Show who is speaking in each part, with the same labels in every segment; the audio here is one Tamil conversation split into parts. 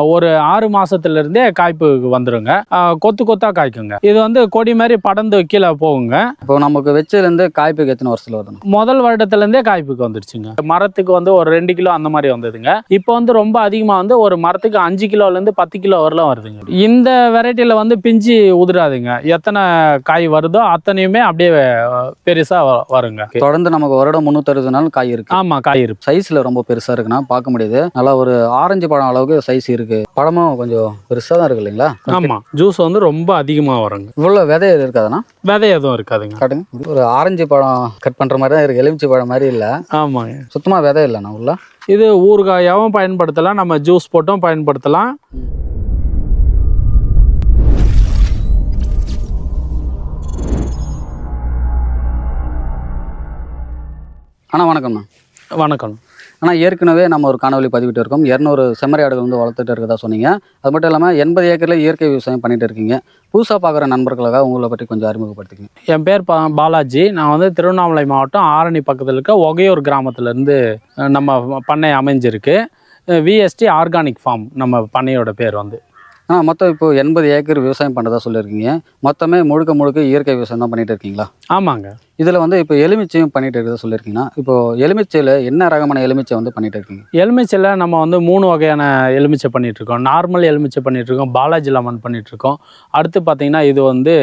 Speaker 1: ஒரு ஆறு மாசத்துல இருந்தே காய்ப்பு வந்துருங்க கொத்து கொத்தா காய்க்குங்க. இது வந்து கொடி மாதிரி படர்ந்து கீழே போகுங்க.
Speaker 2: இப்போ நமக்கு வச்சதுலேருந்து காய்ப்புக்கு எத்தனை வருஷத்துல வருதுண்ணா?
Speaker 1: முதல் வருடத்துல இருந்தே காய்ப்புக்கு வந்துருச்சுங்க. மரத்துக்கு வந்து ஒரு ரெண்டு கிலோ அந்த மாதிரி வந்ததுங்க. இப்போ வந்து ரொம்ப அதிகமா வந்து ஒரு மரத்துக்கு அஞ்சு கிலோல இருந்து பத்து கிலோ வரலாம் வருதுங்க. இந்த வெரைட்டில வந்து பிஞ்சு உதிராதுங்க. எத்தனை காய் வருதோ அத்தனையுமே அப்படியே அஹ், பெருசா வ- வருங்க.
Speaker 2: தொடர்ந்து நமக்கு வருடம் முந்நூற்றறுபது நாள் காய் இருக்கு.
Speaker 1: ஆமா காய் இருக்கு.
Speaker 2: சைஸ்ல ரொம்ப பெருசா இருக்குன்னா பார்க்க முடியுது. நல்லா ஒரு ஆரஞ்சு பழம் அளவுக்கு சைஸ் இருக்கு. பழமும் கொஞ்சம் பெருசா தான் இருக்கு இல்லைங்களா?
Speaker 1: ஆமா. ஜூஸ் வந்து ரொம்ப அதிகமா வருங்க.
Speaker 2: இவ்வளவு விதை இருக்காதுண்ணா?
Speaker 1: விதை எதுவும் இருக்காதுங்க.
Speaker 2: காட்டுங்க. ஒரு ஆரஞ்சு பழம் கட் பண்ற மாதிரி தான் இருக்கு. எலுமிச்சை பழம் மாதிரி இல்ல.
Speaker 1: ஆமாங்க.
Speaker 2: சுத்தமா விதை இல்லைண்ணா உள்ள?
Speaker 1: இது ஊறுகாயாவும் பயன்படுத்தலாம். நம்ம ஜூஸ் போட்டும் பயன்படுத்தலாம்.
Speaker 2: அண்ணா வணக்கம்ண்ணா.
Speaker 1: வணக்கம்.
Speaker 2: ஆனால் ஏற்கனவே நம்ம ஒரு காணொலி பதிவிட்டு இருக்கோம். இரநூறு செம்மறி ஆடுகள் வந்து வளர்த்துட்டு இருக்கதா சொன்னீங்க. அது மட்டும் இல்லாமல் எண்பது ஏக்கரில் இயற்கை விவசாயம் பண்ணிட்டு இருக்கீங்க. புதுசாக பார்க்குற நண்பர்களுக்காக உங்களை பற்றி கொஞ்சம் அறிமுகப்படுத்திக்கங்க.
Speaker 1: என் பேர் பா பாலாஜி. நான் வந்து திருவண்ணாமலை மாவட்டம் ஆரணி பக்கத்தில் இருக்க ஒகையூர் கிராமத்துலேருந்து நம்ம பண்ணை அமைஞ்சிருக்கு. விஎஸ்டி ஆர்கானிக் ஃபார்ம் நம்ம பண்ணையோட பேர் வந்து.
Speaker 2: ஆ மொத்தம் இப்போ எண்பது ஏக்கர் விவசாயம் பண்ணுறதா சொல்லியிருக்கீங்க. மொத்தமே முழுக்க முழுக்க இயற்கை விவசாயம் தான் பண்ணிட்டு இருக்கீங்களா?
Speaker 1: ஆமாங்க.
Speaker 2: இதில் வந்து இப்போ எலுமிச்சையும் பண்ணிட்டு இருக்கிறதா சொல்லியிருக்கீங்கன்னா இப்போ எலுமிச்சையில் என்ன ரகமான எலுமிச்சை வந்து பண்ணிட்டு இருக்கீங்க?
Speaker 1: எலுமிச்சையில் நம்ம வந்து மூணு வகையான எலுமிச்சை பண்ணிட்டு இருக்கோம். நார்மல் எலுமிச்சை பண்ணிட்டு இருக்கோம். பாலாஜி லெமன் பண்ணிட்டு இருக்கோம். அடுத்து பார்த்தீங்கன்னா இது வந்து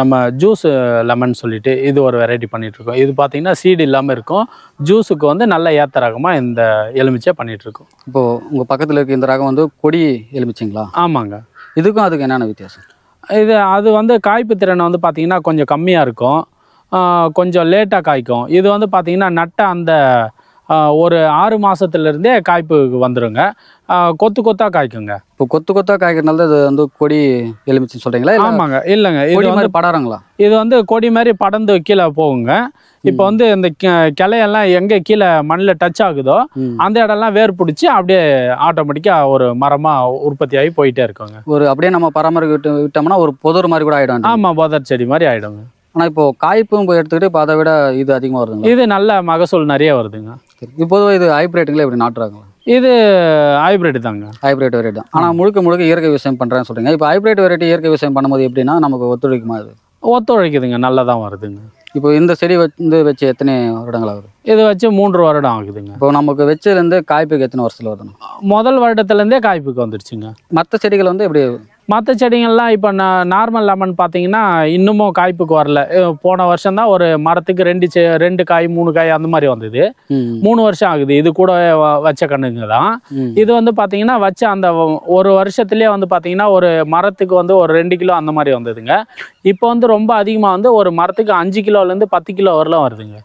Speaker 1: நம்ம ஜூஸ் லெமன் சொல்லிட்டு இது ஒரு வெரைட்டி பண்ணிட்டு இருக்கோம் இது பார்த்தீங்கன்னா சீடு இல்லாமல் இருக்கும். ஜூஸுக்கு வந்து நல்ல ஏத்த ரகமாக இந்த எலுமிச்சை பண்ணிட்டு இருக்கோம்
Speaker 2: இப்போ உங்கள் பக்கத்தில் இருக்க இந்த ரகம் வந்து கொடி எலுமிச்சைங்களா?
Speaker 1: ஆமாங்க.
Speaker 2: இதுக்கும் அதுக்கு என்னென்ன வித்தியாசம்?
Speaker 1: இது அது வந்து காய்ப்பு திறன் வந்து பார்த்தீங்கன்னா கொஞ்சம் கம்மியாக இருக்கும். கொஞ்சம் லேட்டாக காய்க்கும். இது வந்து பார்த்தீங்கன்னா நட்ட அந்த ஒரு ஆறு மாதத்துலேருந்தே காய்ப்பு வந்துருங்க. ஆஹ் கொத்து கொத்தா காய்க்குங்க.
Speaker 2: இப்போ கொத்து கொத்தா காய்க்கிறனால இது வந்து கொடி எலுமிச்சை சொல்கிறீங்களா
Speaker 1: ஆமாங்க. இல்லைங்க. இது
Speaker 2: மாதிரி படாரங்களா
Speaker 1: இது வந்து கொடி மாதிரி படர்ந்து கீழே போகுங்க. இப்போ வந்து இந்த கிளையெல்லாம் எங்கே கீழே மண்ணில் டச் ஆகுதோ. அந்த இடம்லாம் வேர் பிடிச்சி அப்படியே ஆட்டோமேட்டிக்காக ஒரு மரமாக உற்பத்தி ஆகி போயிட்டே இருக்குங்க.
Speaker 2: ஒரு அப்படியே நம்ம பராமரிக்க விட்டு விட்டோம்னா ஒரு புதர் மாதிரி கூட ஆகிடும்
Speaker 1: ஆமாம் போதர் செடி மாதிரி ஆயிடுங்க.
Speaker 2: ஆனால் இப்போ காய்ப்பும் போய் எடுத்துக்கிட்டு இப்போ அதை விட இது அதிகமாக வருதுங்களா?
Speaker 1: இது நல்ல மகசூல் நிறைய வருதுங்க.
Speaker 2: இப்போது இது ஹைப்ரேட்டுங்களா இப்படி நாட்டுறாங்களா?
Speaker 1: இது ஹைபிரிட் தாங்க.
Speaker 2: ஹைப்ரேட் வெரைட்டி தான். ஆனால் முழுக்க முழுக்க இயற்கை விவசாயம் பண்ணுறேன்னு சொல்றீங்க. இப்போ ஹைப்ரேட் வெரைட்டி இயற்கை விவசாயம் பண்ணும்போது எப்படின்னா நமக்கு ஒத்துழைக்குமா இது?
Speaker 1: ஒத்துழைக்குதுங்க. நல்லா தான் வருதுங்க.
Speaker 2: இப்போ இந்த செடி வந்து வச்சு எத்தனை வருடங்கள் ஆகுது?
Speaker 1: இது வச்சு மூன்று வருடம் ஆகுதுங்க.
Speaker 2: இப்போ நமக்கு வச்சதுலேருந்து காய்ப்புக்கு எத்தனை வருஷத்தில் வருதுண்ணா
Speaker 1: முதல் வருடத்துலேருந்தே காய்ப்புக்கு வந்துருச்சுங்க.
Speaker 2: மற்ற செடிகள் வந்து எப்படி
Speaker 1: மற்ற செடிங்கள்லாம் இப்போ நார்மல் லெமன் பார்த்தீங்கன்னா இன்னமும் காய்ப்புக்கு வரல. போன வருஷம் தான் ஒரு மரத்துக்கு ரெண்டு செ ரெண்டு காய் மூணு காய் அந்த மாதிரி வந்தது. மூணு வருஷம் ஆகுது. இது கூட வச்ச கண்ணுங்க தான். இது வந்து பார்த்தீங்கன்னா வச்ச அந்த ஒரு வருஷத்துலேயே வந்து பார்த்தீங்கன்னா ஒரு மரத்துக்கு வந்து ஒரு ரெண்டு கிலோ அந்த மாதிரி வந்ததுங்க. இப்போ வந்து ரொம்ப அதிகமாக வந்து ஒரு மரத்துக்கு அஞ்சு கிலோலேருந்து பத்து கிலோ வரலாம் வருதுங்க.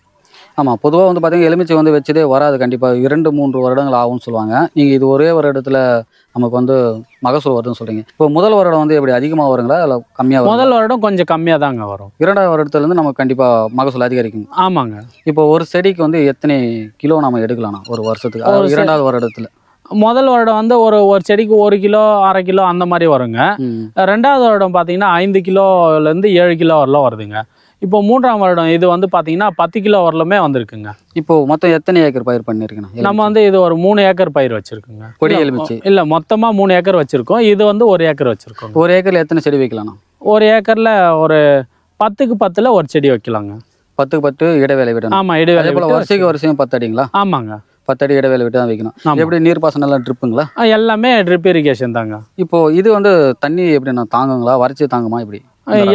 Speaker 2: ஆமாம் பொதுவாக வந்து பார்த்தீங்கன்னா எலுமிச்சை வந்து வச்சதே வராது கண்டிப்பாக இரண்டு மூன்று வருடங்கள் ஆகும்னு சொல்லுவாங்க. நீங்கள் இது ஒரே ஒரு இடத்துல நமக்கு வந்து மகசூல் வருதுன்னு சொல்றீங்க. இப்போ முதல் வருடம் வந்து எப்படி அதிகமாக வருங்களா இல்லை கம்மியாக
Speaker 1: முதல் வருடம் கொஞ்சம் கம்மியாக தாங்க வரும்.
Speaker 2: இரண்டாவது வருடத்துலேருந்து நமக்கு கண்டிப்பாக மகசூல் அதிகரிக்கும்.
Speaker 1: ஆமாங்க.
Speaker 2: இப்போ ஒரு செடிக்கு வந்து எத்தனை கிலோ நம்ம எடுக்கலாம்னா ஒரு வருஷத்துக்கு? அதாவது இரண்டாவது வருடத்துல.
Speaker 1: முதல் வருடம் வந்து ஒரு ஒரு செடிக்கு ஒரு கிலோ அரை கிலோ அந்த மாதிரி வருங்க. ரெண்டாவது வருடம் பார்த்தீங்கன்னா ஐந்து கிலோலேருந்து ஏழு கிலோ வரலாம் வருதுங்க. இப்போ மூன்றாம் வருடம் இது வந்து பார்த்தீங்கன்னா பத்து கிலோ வரலுமே வந்திருக்குங்க.
Speaker 2: இப்போ மொத்தம் எத்தனை ஏக்கர் பயிர் பண்ணிருக்கணும்
Speaker 1: நம்ம வந்து இது ஒரு மூணு ஏக்கர் பயிர் வச்சிருக்கோங்க.
Speaker 2: கொடி எலுமிச்சை.
Speaker 1: இல்ல மொத்தமா மூணு ஏக்கர் வச்சிருக்கோம். இது வந்து ஒரு ஏக்கர் வச்சிருக்கோம்
Speaker 2: ஒரு ஏக்கர்ல எத்தனை செடி வைக்கலாம்ண்ணா?
Speaker 1: ஒரு ஏக்கர்ல ஒரு பத்துக்கு பத்துல ஒரு செடி வைக்கலாங்க.
Speaker 2: பத்துக்கு பத்து இடைவேளை விடணும்.
Speaker 1: ஆமா
Speaker 2: அதே
Speaker 1: இடைவேளை
Speaker 2: போல வருஷத்துக்கு வருஷம் பத்து அடிங்களா?
Speaker 1: ஆமாங்க.
Speaker 2: பத்து அடி இடைவேளை விட்டு தான் வைக்கணும். எப்படி நீர் பாசனம் எல்லாம் ட்ரிப்புங்களா
Speaker 1: எல்லாமே ட்ரிப் இரிகேஷன் தாங்க.
Speaker 2: இப்போ இது வந்து தண்ணி எப்படிண்ணா தாங்குங்களா? வறட்சி தாங்குமா இப்படி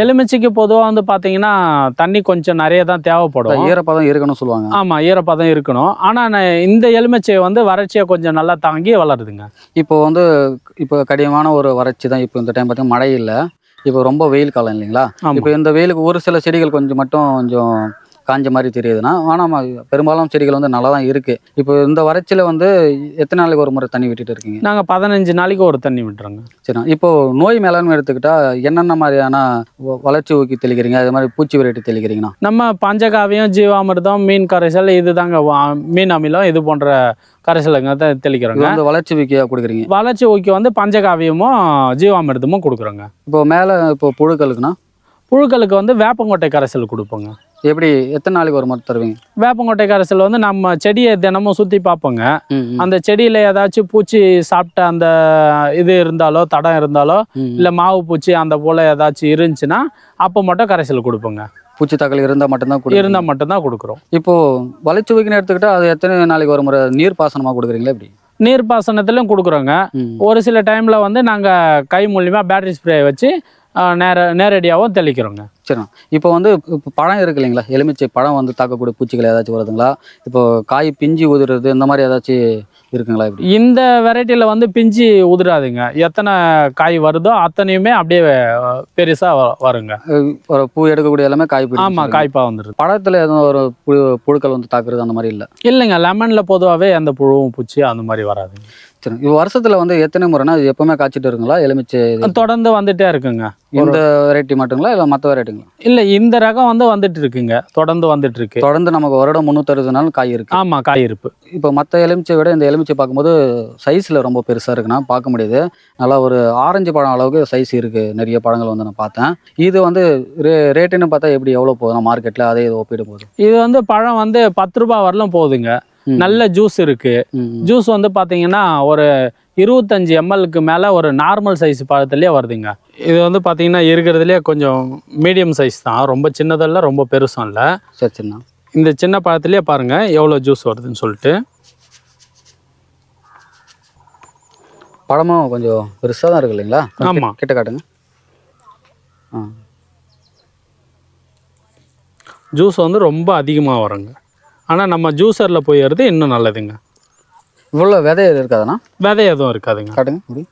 Speaker 1: எலுமிச்சைக்கு பொதுவா வந்து பாத்தீங்கன்னா தண்ணி கொஞ்சம் நிறைய தான் தேவைப்படும்.
Speaker 2: ஈரப்பதம் இருக்கணும்னு சொல்லுவாங்க.
Speaker 1: ஆமா ஈரப்பதம் இருக்கணும். ஆனா நான் இந்த எலுமிச்சை வந்து வறட்சியை கொஞ்சம் நல்லா தாங்கி வளருதுங்க.
Speaker 2: இப்போ வந்து இப்போ கடினமான ஒரு வறட்சி தான் இப்போ இந்த டைம் பார்த்தீங்கன்னா மழை இல்லை. இப்போ ரொம்ப வெயில் காலம் இல்லைங்களா? இப்போ இந்த வெயிலுக்கு ஒரு சில செடிகள் கொஞ்சம் மட்டும் கொஞ்சம் காஞ்ச மாதிரி தெரியுதுன்னா ஆனால் பெரும்பாலும் செடிகள் வந்து நல்லா தான் இருக்கு. இப்போ இந்த வறட்சியில் வந்து எத்தனை நாளைக்கு ஒரு முறை தண்ணி விட்டுட்டு இருக்கீங்க?
Speaker 1: நாங்க பதினஞ்சு நாளைக்கு ஒரு தண்ணி விட்டுறோங்க.
Speaker 2: சரி இப்போ நோய் மேலாண்மை எடுத்துக்கிட்டா என்னென்ன மாதிரியான வளர்ச்சி ஊக்கி தெளிக்கிறீங்க? அது மாதிரி பூச்சி விரட்டி தெளிக்கிறீங்கண்ணா.
Speaker 1: நம்ம பஞ்சகாவியம் ஜீவாமிர்தம் மீன் கரைசல் இதுதாங்க வா- மீன் அமிலம் இது போன்ற கரைசலுங்க தான்
Speaker 2: இது
Speaker 1: தெளிக்கிறோங்க
Speaker 2: வந்து வளர்ச்சி ஊக்கியாக கொடுக்குறீங்க?
Speaker 1: வளர்ச்சி ஊக்கி வந்து பஞ்சகாவியமும் ஜீவாமிர்தமும் கொடுக்குறோங்க.
Speaker 2: இப்போ மேலே இப்போ புழுக்களுக்குண்ணா
Speaker 1: புழுக்களுக்கு வந்து வேப்பங்கொட்டை கரைசல் கொடுப்போங்க.
Speaker 2: எப்படி? எத்தனை நாளைக்கு ஒரு மாதிரி தருவீங்க?
Speaker 1: வேப்பங்கொட்டை கரைசல் வந்து நம்ம செடியை தினமும் சுற்றி பார்ப்போங்க. அந்த செடியில் ஏதாச்சும் பூச்சி சாப்பிட்ட அந்த இது இருந்தாலோ தடம் இருந்தாலோ. இல்லை மாவு பூச்சி அந்த போல் ஏதாச்சும் இருந்துச்சுன்னா அப்போ மட்டும் கரைசல் கொடுப்போங்க.
Speaker 2: பூச்சி தாக்கல் இருந்தால் மட்டும்தான்
Speaker 1: இருந்தால் மட்டும்தான் கொடுக்குறோம்.
Speaker 2: இப்போ வலைச்சுவைக்குன்னு எடுத்துக்கிட்டா அது எத்தனை நாளைக்கு ஒரு முறை நீர் பாசனமாக கொடுக்குறீங்களா எப்படி?
Speaker 1: நீர்ப்பாசனத்திலும் கொடுக்குறோங்க. ஒரு சில டைமில் வந்து நாங்கள் கை மூலியமாக பேட்டரி ஸ்ப்ரே வச்சு நேர நேரடியாகவும் தெளிக்கிறோங்க.
Speaker 2: சரிண்ணா. இப்போ வந்து இப்போ பழம் இருக்கு இல்லைங்களா? எலுமிச்சை பழம் வந்து தாக்கக்கூடிய பூச்சிகள் ஏதாச்சும் வருதுங்களா? இப்போ காய் பிஞ்சு உதிருது இந்த மாதிரி ஏதாச்சும் இருக்குங்களா இப்படி?
Speaker 1: இந்த வெரைட்டியில் வந்து பிஞ்சு உதிராதுங்க. எத்தனை காய் வருதோ அத்தனையுமே அப்படியே பெருசாக வருங்க.
Speaker 2: ஒரு பூ எடுக்கக்கூடிய எல்லாமே காய்
Speaker 1: ஆமாம்
Speaker 2: சொல்றீங்க.
Speaker 1: காய்ப்பா வந்துடுது
Speaker 2: பழத்துல எதுவும் ஒரு புழு புழுக்கள் வந்து தாக்குறது அந்த மாதிரி இல்லை?
Speaker 1: இல்லைங்க லெமனில் பொதுவாகவே அந்த புழுவும் பூச்சி அந்த மாதிரி வராதுங்க.
Speaker 2: சரி இப்போ வருஷத்துல வந்து எத்தனை முறைனா இது எப்பவுமே காய்ச்சிட்டு இருக்குங்களா? எலுமிச்சை இது?
Speaker 1: தொடர்ந்து வந்துட்டே இருக்குங்க.
Speaker 2: இந்த வெரைட்டி மட்டுங்களா? இல்லை மற்ற வெரைட்டிங்களா
Speaker 1: இல்லை இந்த ரகம் வந்து வந்துட்டு இருக்குங்க. தொடர்ந்து வந்துட்டு இருக்கு.
Speaker 2: தொடர்ந்து நமக்கு வருடம் முந்நூற்றறுபது நாள் காய் இருக்கு.
Speaker 1: ஆமாம் காய் இருப்பு.
Speaker 2: இப்போ மற்ற எலுமிச்சை விட இந்த எலுமிச்சை பார்க்கும்போது சைஸில் ரொம்ப பெருசாக இருக்குண்ணா பார்க்க முடியுது. நல்லா ஒரு ஆரஞ்சு பழம் அளவுக்கு சைஸ் இருக்குது நிறைய பழங்கள் வந்து நான் பார்த்தேன். இது வந்து ரே ரேட்டுன்னு பார்த்தா எப்படி எவ்வளோ போகுதுண்ணா மார்க்கெட்டில் அதே இது ஒப்பிடும் போது
Speaker 1: இது வந்து பழம் வந்து பத்து ரூபாய் வரலும் போகுதுங்க. நல்ல ஜூஸ் இருக்கு. ஜூஸ் வந்து பார்த்தீங்கன்னா ஒரு இருபத்தஞ்சி எம்எல்க்கு மேலே ஒரு நார்மல் சைஸ் பழத்துலேயே வருதுங்க. இது வந்து பார்த்தீங்கன்னா இருக்கிறதுலே கொஞ்சம் மீடியம் சைஸ் தான். ரொம்ப சின்னதல்ல ரொம்ப பெருசும் இல்லை.
Speaker 2: சரி சரிண்ணா
Speaker 1: இந்த சின்ன பழத்துலேயே பாருங்க எவ்வளோ ஜூஸ் வருதுன்னு சொல்லிட்டு.
Speaker 2: பழமும் கொஞ்சம் பெருசாக தான் இருக்கு இல்லைங்களா? கொஞ்சம்
Speaker 1: ஆமா.
Speaker 2: கிட்ட காட்டுங்க.
Speaker 1: ஜூஸ் வந்து ரொம்ப அதிகமாக வருங்க. ஆனால் நம்ம ஜூஸரில் போயிடுறது இன்னும் நல்லதுங்க.
Speaker 2: இவ்வளோ விதை இருக்காதுண்ணா?
Speaker 1: விதை எதுவும் இருக்காதுங்க.
Speaker 2: காட்டுங்க இப்படி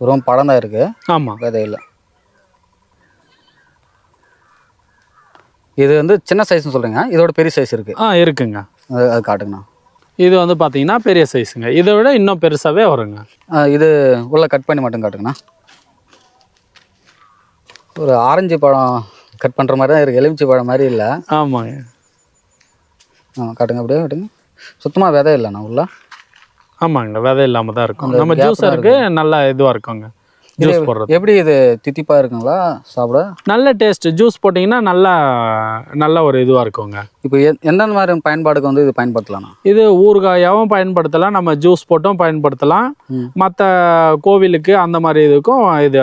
Speaker 2: வெறும் பழம் தான் இருக்குது
Speaker 1: ஆமாம்
Speaker 2: விதை இல்லை. இது வந்து சின்ன சைஸ்னு சொல்கிறீங்க இதோட பெரிய சைஸ் இருக்குது
Speaker 1: ஆ இருக்குங்க.
Speaker 2: அது காட்டுங்கண்ணா.
Speaker 1: இது வந்து பார்த்தீங்கன்னா பெரிய சைஸுங்க இதை விட இன்னும் பெருசாகவே வருங்க.
Speaker 2: இது உள்ள கட் பண்ணி மட்டும் காட்டுங்கண்ணா. ஒரு ஆரஞ்சு பழம் கட் பண்ணுற மாதிரி தான் இருக்குது எலுமிச்சை பழம் மாதிரி இல்லை.
Speaker 1: ஆமாங்க.
Speaker 2: ஆ காட்டுங்க அப்படியே காட்டுங்க. சுத்தமாக விதை இல்லைண்ணா உள்ள?
Speaker 1: ஆமாங்க விதை இல்லாமல் தான் இருக்கும். நம்ம ஜூஸருக்கு நல்லா இதுவாக இருக்குங்க. ஜூஸ் போடுறது.
Speaker 2: எப்படி இது தித்திப்பாக இருக்குங்களா? சாப்பிட?
Speaker 1: நல்ல டேஸ்ட் ஜூஸ் போட்டிங்கன்னா நல்லா நல்ல ஒரு இதுவாக இருக்குங்க.
Speaker 2: இப்போ எ- எந்தெந்த மாதிரி பயன்பாடுக்கு வந்து இது பயன்படுத்தலாம்ண்ணா?
Speaker 1: இது ஊறுகாயாவும் பயன்படுத்தலாம். நம்ம ஜூஸ் போட்டும் பயன்படுத்தலாம். மற்ற கோவிலுக்கு அந்த மாதிரி இதுக்கும் இது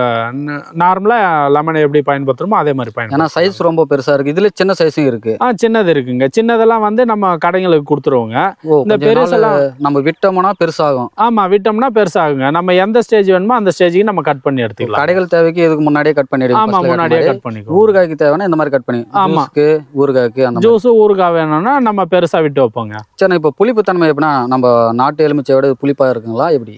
Speaker 1: நார்மலாக லெமனை எப்படி பயன்படுத்துகிறோமோ அதே மாதிரி
Speaker 2: ஏன்னா
Speaker 1: பயன்படுத்தலாம்.
Speaker 2: சைஸ் ரொம்ப பெருசாக இருக்குது இதில் சின்ன சைஸும் இருக்குது
Speaker 1: ஆ சின்னது இருக்குங்க. சின்னதெல்லாம் வந்து நம்ம கடைங்களுக்கு கொடுத்துருவோங்க. இந்த பெருசெல்லாம்
Speaker 2: நம்ம விட்டோம்னா பெருசாகும்.
Speaker 1: ஆமாம் விட்டோம்னா பெருசாகுங்க. நம்ம எந்த ஸ்டேஜ் வேணுமோ அந்த ஸ்டேஜுக்கு நம்ம கட் பண்ணி எடுத்துக்கலாம்.
Speaker 2: கடைகள் தேவைக்கு இதுக்கு முன்னாடியே கட் பண்ணிடுங்க
Speaker 1: ஆமாம் முன்னாடியே கட் பண்ணிக்குவோம்.
Speaker 2: ஊறுகாய்க்கு தேவைன்னா இந்த மாதிரி கட் பண்ணி.
Speaker 1: ஆமா.
Speaker 2: ஜூஸ்க்கு ஊறுகாய்க்கு அந்த
Speaker 1: ஜூஸு ஊறுகாய் வேணும்னா நம்ம பெருசாக விட்டு வைப்போங்க.
Speaker 2: சரி இப்போ புளிப்புத்தன்மை எப்படின்னா நம்ம நாட்டு எலுமிச்சை விட புளிப்பாக இருக்குங்களா எப்படி?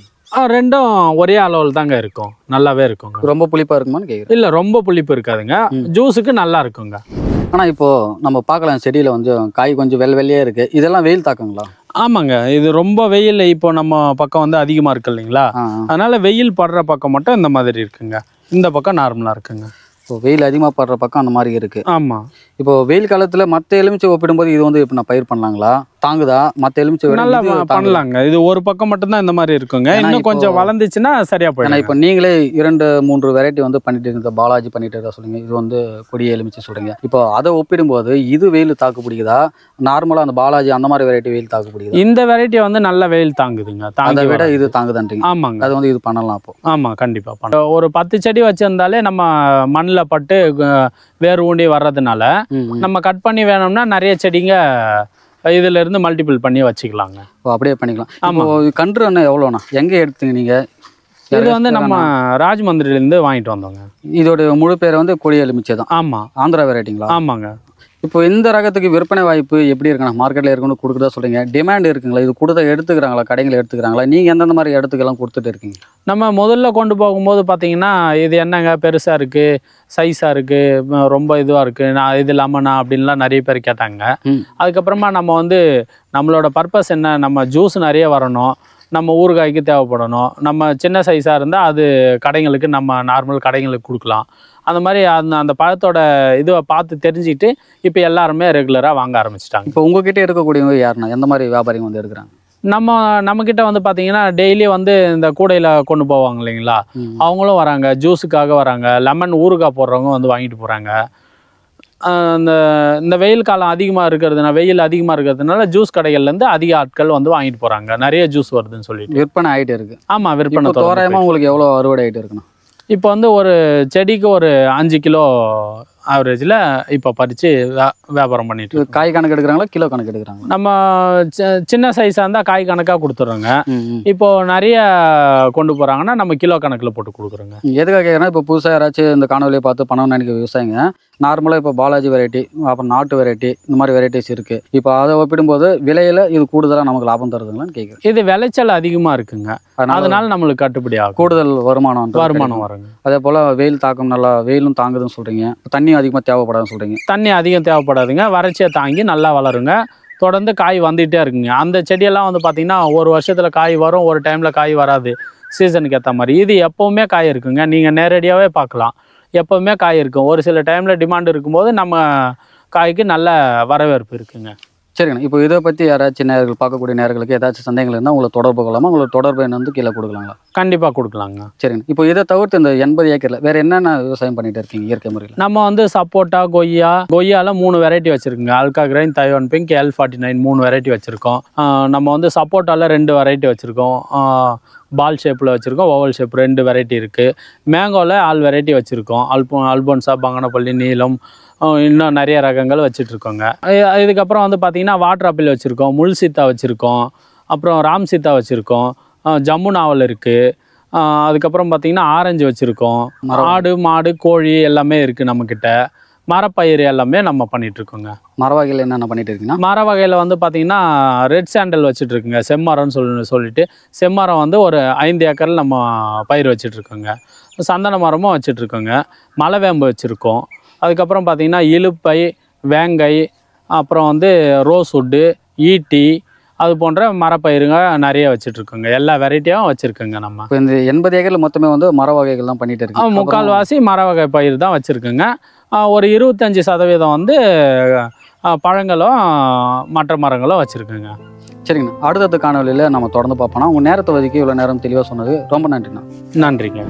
Speaker 1: ரெண்டும் ஒரே அளவில் தாங்க இருக்கும். நல்லாவே இருக்குங்க.
Speaker 2: ரொம்ப புளிப்பாக இருக்குமான்னு கேட்குறேன்
Speaker 1: இல்லை ரொம்ப புளிப்பு இருக்காதுங்க. ஜூஸுக்கு நல்லா இருக்குங்க.
Speaker 2: ஆனால் இப்போ நம்ம பார்க்கலாம் செடியில் வந்து காய் கொஞ்சம் வெள்ளை வெள்ளையே இருக்குது இதெல்லாம் வெயில் தாக்குங்களா?
Speaker 1: ஆமாங்க. இது ரொம்ப வெயில் இப்போ நம்ம பக்கம் வந்து அதிகமாக இருக்கு இல்லைங்களா. அதனால வெயில் படுற பக்கம் மட்டும் இந்த மாதிரி இருக்குங்க. இந்த பக்கம் நார்மலாக இருக்குங்க.
Speaker 2: இப்போ வெயில் அதிகமாக படுற பக்கம் அந்த மாதிரி இருக்குது
Speaker 1: ஆமாம்
Speaker 2: இப்போ வெயில் காலத்தில் மற்ற எலுமிச்சை ஒப்பிடும்போது இது வந்து இப்போ நான் பயிர் பண்ணலாங்களா? தாங்குதா? மற்ற எலுமிச்சை
Speaker 1: நல்லா? பண்ணலாங்க. இது ஒரு பக்கம் மட்டும்தான் இந்த மாதிரி இருக்குங்க. இன்னும் கொஞ்சம் வளர்ந்துச்சுன்னா சரியா போயிடும்
Speaker 2: இப்போ நீங்களே இரண்டு மூன்று வெரைட்டி வந்து பண்ணிட்டு இருக்க பாலாஜி பண்ணிட்டு இருக்கா சொல்றீங்க இது வந்து கொடிய எலுமிச்சை சொல்றீங்க இப்போ அதை ஒப்பிடும்போது இது வெயில் தாக்கு பிடிக்குதா நார்மலாக அந்த பாலாஜி அந்த மாதிரி வெரைட்டி வெயில் தாக்கு பிடிக்குதா
Speaker 1: இந்த வெரைட்டி வந்து நல்ல வெயில் தாங்குதுங்க.
Speaker 2: அதை விட. இது தாங்குதான்றீங்க.
Speaker 1: ஆமாங்க.
Speaker 2: அது வந்து இது பண்ணலாம் அப்போ.
Speaker 1: ஆமா கண்டிப்பா பண்ணலாம். ஒரு பத்து செடி வச்சிருந்தாலே நம்ம மண்ணில் பட்டு வேர் ஊண்டி வர்றதுனால. நம்ம கட் பண்ணி வேணும்னா நிறைய செடிங்க இதுல இருந்து மல்டிபிள் பண்ணி வச்சுக்கலாங்க.
Speaker 2: ஓ, அப்படியே பண்ணிக்கலாம்.
Speaker 1: ஆமா.
Speaker 2: இப்போ கன்று என்ன எவ்வளோண்ணா? எங்கே எடுத்தீங்க நீங்க?
Speaker 1: இது வந்து நம்ம ராஜமந்திரிலேருந்து வாங்கிட்டு வந்தோங்க.
Speaker 2: இதோட முழு பேர் வந்து கொடி எலுமிச்சை தான்
Speaker 1: ஆமா.
Speaker 2: ஆந்திரா வெரைட்டிங்களா
Speaker 1: ஆமாங்க.
Speaker 2: இப்போ இந்த ரகத்துக்கு விற்பனை வாய்ப்பு எப்படி இருக்குண்ணா மார்க்கெட்டில் இருக்குன்னு கொடுக்குறதா சொல்றீங்க. டிமாண்ட் இருக்குங்களா? இது கொடுத்த எடுத்துக்கிறாங்களா? கடைகளை எடுத்துக்கிறாங்களா? நீங்க எந்தெந்த மாதிரி இடத்துக்கெல்லாம் கொடுத்துட்டு இருக்கீங்க?
Speaker 1: நம்ம முதல்ல கொண்டு போகும்போது பார்த்தீங்கன்னா இது என்னங்க? பெருசாக இருக்குது சைஸாக இருக்குது ரொம்ப இதுவாக இருக்குது நான் இது இல்லாமல் நான் அப்படின்லாம் நிறைய பேர் கேட்டாங்க. அதுக்கப்புறமா நம்ம வந்து நம்மளோட பர்பஸ் என்ன? நம்ம ஜூஸ் நிறைய வரணும். நம்ம ஊறுகாய்க்கு தேவைப்படணும். நம்ம சின்ன சைஸாக இருந்தால் அது கடைங்களுக்கு நம்ம நார்மல் கடைங்களுக்கு கொடுக்கலாம். அந்த மாதிரி அந்த அந்த பழத்தோட இதுவை பார்த்து தெரிஞ்சுக்கிட்டு இப்போ எல்லாருமே ரெகுலராக வாங்க ஆரம்பிச்சிட்டாங்க.
Speaker 2: இப்போ உங்ககிட்ட இருக்கக்கூடியவங்க யாருண்ணா? எந்த மாதிரி வியாபாரிங்க வந்து எடுக்கிறாங்க?
Speaker 1: நம்ம நம்மக்கிட்ட வந்து பார்த்தீங்கன்னா டெய்லி வந்து இந்த கூடையில் கொண்டு போவாங்க இல்லைங்களா. அவங்களும் வராங்க ஜூஸுக்காக வராங்க லெமன் ஊறுகாய் போடுறவங்க வந்து வாங்கிட்டு போகிறாங்க இந்த இந்த வெயில் காலம் அதிகமாக இருக்கிறதுனால வெயில் அதிகமாக இருக்கிறதுனால ஜூஸ் கடைகள்லேருந்து அதிக ஆட்கள் வந்து வாங்கிட்டு போகிறாங்க நிறைய ஜூஸ் வருதுன்னு சொல்லிட்டு.
Speaker 2: விற்பனை ஆகிட்டு இருக்கு.
Speaker 1: ஆமாம் விற்பனை
Speaker 2: தோராயமாக உங்களுக்கு எவ்வளோ அறுவடை ஆகிட்டு இருக்குண்ணா?
Speaker 1: இப்போ வந்து ஒரு செடிக்கு ஒரு அஞ்சு கிலோ ஆவரேஜில் இப்போ பறித்து வியாபாரம் பண்ணிட்டு.
Speaker 2: காய் கணக்கு எடுக்கிறாங்களா கிலோ கணக்கு எடுக்கிறாங்களா?
Speaker 1: நம்ம சின்ன சைஸாக இருந்தால் காய் கணக்காக கொடுத்துட்றோங்க
Speaker 2: ம், ம்.
Speaker 1: இப்போ நிறைய கொண்டு போகிறாங்கன்னா நம்ம கிலோ கணக்கில் போட்டு கொடுக்குறோங்க.
Speaker 2: எதுக்காக கேட்குறேன் இப்போ புதுசாக யாராச்சும் இந்த காணொலியை பார்த்து பணம் நினைக்க விவசாயிங்க நார்மலாக இப்போ பாலாஜி வெரைட்டி அப்புறம் நாட்டு வெரைட்டி இந்த மாதிரி வெரைட்டிஸ் இருக்குது இப்போ அதை ஒப்பிடும்போது விலையில் இது கூடுதலாக நமக்கு லாபம் தருதுங்களான்னு கேட்குறேன்
Speaker 1: இது விளைச்சல் அதிகமாக இருக்குங்க.
Speaker 2: அதனால
Speaker 1: அதனால நம்மளுக்கு கட்டுப்படி ஆகும்.
Speaker 2: கூடுதல் வருமானம்
Speaker 1: வருமானம் வருங்க.
Speaker 2: அதே போல் வெயில் தாக்கம் நல்லா வெயிலும் தாங்குதுன்னு சொல்கிறீங்க தண்ணி அதிகமாக தேவைப்படாதுன்னு சொல்கிறீங்க
Speaker 1: தண்ணி அதிகம் தேவைப்படாதுங்க. வறட்சியை தாங்கி நல்லா வளருங்க. தொடர்ந்து காய் வந்துகிட்டே இருக்குங்க. அந்த செடியெல்லாம் வந்து பார்த்திங்கன்னா ஒரு வருஷத்தில் காய் வரும் ஒரு டைமில் காய் வராது. சீசனுக்கு ஏற்ற மாதிரி. இது எப்போவுமே காய் இருக்குங்க. நீங்கள் நேரடியாகவே பார்க்கலாம் எப்போவுமே காய் இருக்கும். ஒரு சில டைமில் டிமாண்ட் இருக்கும்போது நம்ம காய்க்கு நல்ல வரவேற்பு இருக்குங்க.
Speaker 2: சரிங்கண்ணா. இப்போ இதை பற்றி யாராச்சும் நேர்கள் பார்க்கக்கூடிய நேர்களுக்கு ஏதாச்சும் சந்தேகங்கள் இருந்தால் உங்களை தொடர்பு கொள்ளாமல் உங்களை தொடர்பு எண் வந்து கீழே கொடுக்கலாங்களா?
Speaker 1: கண்டிப்பாக கொடுக்கலாங்க.
Speaker 2: சரிங்க இப்போ இதை தவிர்த்து இந்த எண்பது ஏக்கரில் வேறு என்னென்ன விவசாயம் பண்ணிட்டு இருக்கீங்க இயற்கை முறையில்?
Speaker 1: நம்ம வந்து சப்போட்டா கொய்யா கொய்யால மூணு வெரைட்டி வச்சுருக்குங்க. அல்கா grain Taiwan pink L forty nine மூணு வெரைட்டி வச்சுருக்கோம். நம்ம வந்து சப்போட்டால ரெண்டு வெரைட்டி வச்சுருக்கோம். பால் ஷேப்பில் வச்சுருக்கோம் ஓவல் ஷேப் ரெண்டு வெரைட்டி இருக்குது மேங்கோவில் ஆல் வெரைட்டி வச்சுருக்கோம். அல்போ அல்போன்சா பங்கனப்பள்ளி ஆஹ் இன்னும் நிறைய ரகங்கள் வச்சிட்ருக்கோங்க. இதுக்கப்புறம் வந்து பார்த்திங்கன்னா வாட்டர் ஆப்பிள் வச்சுருக்கோம் முள் சீத்தா வச்சுருக்கோம் அப்புறம் ராம் சீத்தா வச்சுருக்கோம் ஜம்மு நாவல் இருக்குது அதுக்கப்புறம் பார்த்திங்கன்னா ஆரஞ்சு வச்சுருக்கோம். ஆடு மாடு கோழி எல்லாமே இருக்குது நம்மக்கிட்ட மரப்பயிர் எல்லாமே நம்ம பண்ணிட்டு இருக்கோங்க
Speaker 2: மர வகையில் என்னென்ன பண்ணிட்டு இருக்கீங்கன்னா
Speaker 1: மர வகையில் வந்து பார்த்திங்கன்னா ரெட் சாண்டல் வச்சுட்டு இருக்குங்க செம்மரம்னு சொல்லி சொல்லிட்டு செம்மரம் வந்து ஒரு ஐந்து ஏக்கரில் நம்ம பயிர் வச்சுட்டு இருக்கோங்க சந்தன மரமும் வச்சுட்டு இருக்கோங்க மலைவேம்பு வச்சுருக்கோம். அதுக்கப்புறம் பார்த்திங்கன்னா இலுப்பை வேங்கை அப்புறம் வந்து ரோஸ் வுட்டு ஈட்டி அது போன்ற மரப்பயிருங்க நிறைய வச்சுட்டு இருக்கோங்க எல்லா வெரைட்டியும் வச்சுருக்கோங்க நம்ம.
Speaker 2: இப்போ இந்த எண்பது ஏக்கரில் மொத்தமே வந்து மர வகைகள் தான் பண்ணிட்டு
Speaker 1: ஆ,
Speaker 2: இருக்கீங்க
Speaker 1: முக்கால்வாசி மர வகை பயிர் தான் வச்சுருக்குங்க. ஒரு இருபத்தஞ்சி சதவீதம் வந்து பழங்களும் மற்ற மரங்களும் வச்சுருக்குங்க.
Speaker 2: சரிங்கண்ணா. அடுத்தடுத்த காணொலியில் நம்ம தொடர்ந்து பார்ப்போம். உங்கள் நேரத்தை ஒதுக்கி இவ்வளோ நேரம் தெளிவாக சொன்னது ரொம்ப நன்றிண்ணா.
Speaker 1: நன்றிங்க.